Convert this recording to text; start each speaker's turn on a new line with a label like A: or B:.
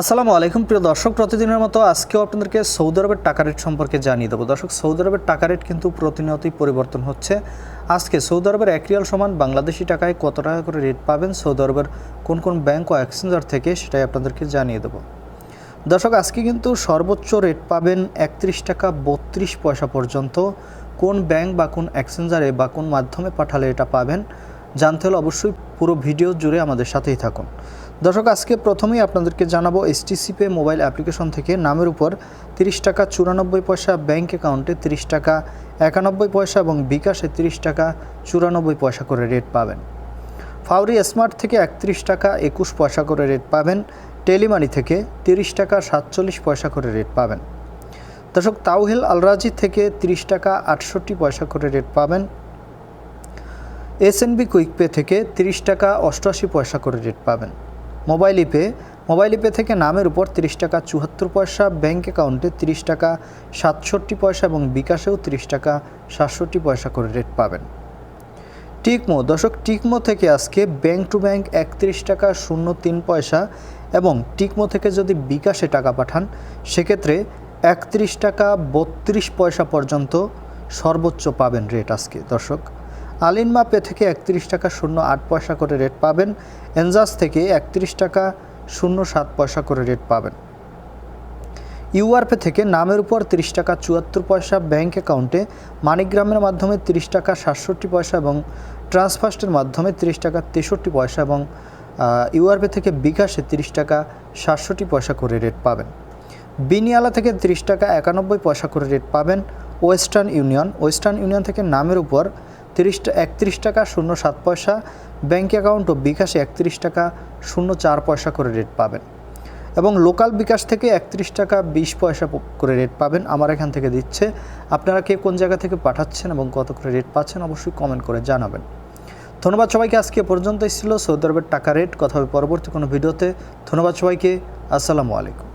A: আসসালামু আলাইকুম, প্রিয় দর্শক, প্রতিদিনের মতো আজকেও আপনাদেরকে সৌদি আরবের টাকা রেট সম্পর্কে জানিয়ে দেবো। দর্শক, সৌদি আরবের টাকা রেট কিন্তু প্রতিনিয়তই পরিবর্তন হচ্ছে। আজকে সৌদি আরবের এক রিয়াল সমান বাংলাদেশি টাকায় কত টাকা করে রেট পাবেন? সৌদি আরবের কোন কোন ব্যাংক ও এক্সচেঞ্জার থেকে সেটাই আপনাদেরকে জানিয়ে দেবো। দর্শক, আজকে কিন্তু সর্বোচ্চ রেট পাবেন একত্রিশ টাকা বত্রিশ পয়সা পর্যন্ত। কোন ব্যাংক বা কোন এক্সচেঞ্জারে বা কোন মাধ্যমে পাঠালে এটা পাবেন? জানতে হলে অবশ্যই পুরো ভিডিও জুড়ে আমাদের সাথেই থাকুন। দর্শক, আজকে প্রথমেই আপনাদেরকে জানাব এসটিসি পে মোবাইল অ্যাপ্লিকেশন থেকে নামের উপর তিরিশ টাকা চুরানব্বই পয়সা ব্যাংক অ্যাকাউন্টে তিরিশ টাকা একানব্বই পয়সা এবং বিকাশে তিরিশ টাকা চুরানব্বই পয়সা করে রেট পাবেন। ফাউরি স্মার্ট থেকে একত্রিশ টাকা একুশ পয়সা করে রেট পাবেন। টেলিমানি থেকে তিরিশ টাকা সাতচল্লিশ পয়সা করে রেট পাবেন। দর্শক, তাওহিল আলরাজি থেকে তিরিশ টাকা আটষট্টি পয়সা করে রেট পাবেন। এস এসএনবি কুইক পে থেকে তিরিশ টাকা অষ্টআশি পয়সা করে রেট পাবেন। মোবাইল ইপে। মোবাইল ইপে থেকে নামের উপর তিরিশ টাকা চুয়াত্তর পয়সা ব্যাঙ্ক অ্যাকাউন্টে তিরিশ টাকা সাতষট্টি পয়সা এবং বিকাশেও তিরিশ টাকা সাতষট্টি পয়সা করে রেট পাবেন। টিকমো, দর্শক, টিকমো থেকে আজকে ব্যাংক টু ব্যাংক একত্রিশ টাকা শূন্য তিন পয়সা এবং টিকমো থেকে যদি বিকাশে টাকা পাঠান, সেক্ষেত্রে একত্রিশ টাকা বত্রিশ পয়সা পর্যন্ত সর্বোচ্চ পাবেন রেট আজকে। দর্শক আলিনমা পে থেকে একত্রিশ টাকা শূন্য আট পয়সা করে রেট পাবেন। এনজাস থেকে একত্রিশ টাকা শূন্য সাত পয়সা করে রেট পাবেন। ইউআরপে থেকে নামের উপর তিরিশ টাকা চুয়াত্তর পয়সা, ব্যাংক অ্যাকাউন্টে মানিগ্রামের মাধ্যমে তিরিশ টাকা সাতষট্টি পয়সা এবং ট্রান্সফার্স্টের মাধ্যমে তিরিশ টাকা তেষট্টি পয়সা এবং ইউআরপে থেকে বিকাশে তিরিশ টাকা সাতষট্টি পয়সা করে রেট পাবেন। বিনিয়ালা থেকে তিরিশ টাকা একানব্বই পয়সা করে রেট পাবেন। ওয়েস্টার্ন ইউনিয়ন ওয়েস্টার্ন ইউনিয়ন থেকে নামের উপর তিরিশ একত্রিশ টাকা, শূন্য সাত পয়সা। ব্যাংক অ্যাকাউন্ট ও বিকাশে একত্রিশ টাকা, শূন্য চার পয়সা করে রেট পাবেন। এবং লোকাল বিকাশ থেকে একত্রিশ টাকা, বিশ পয়সা করে রেট পাবেন। আমার এখান থেকে দিচ্ছে। আপনারা কে কোন জায়গা থেকে পাঠাচ্ছেন এবং কত করে রেট পাচ্ছেন অবশ্যই কমেন্ট করে জানাবেন। ধন্যবাদ সবাইকে। আজকে পর্যন্তই ছিল। সৌদি আরবের টাকা রেট, কথা হবে পরবর্তী কোনো ভিডিওতে। ধন্যবাদ সবাইকে। আসসালামু আলাইকুম।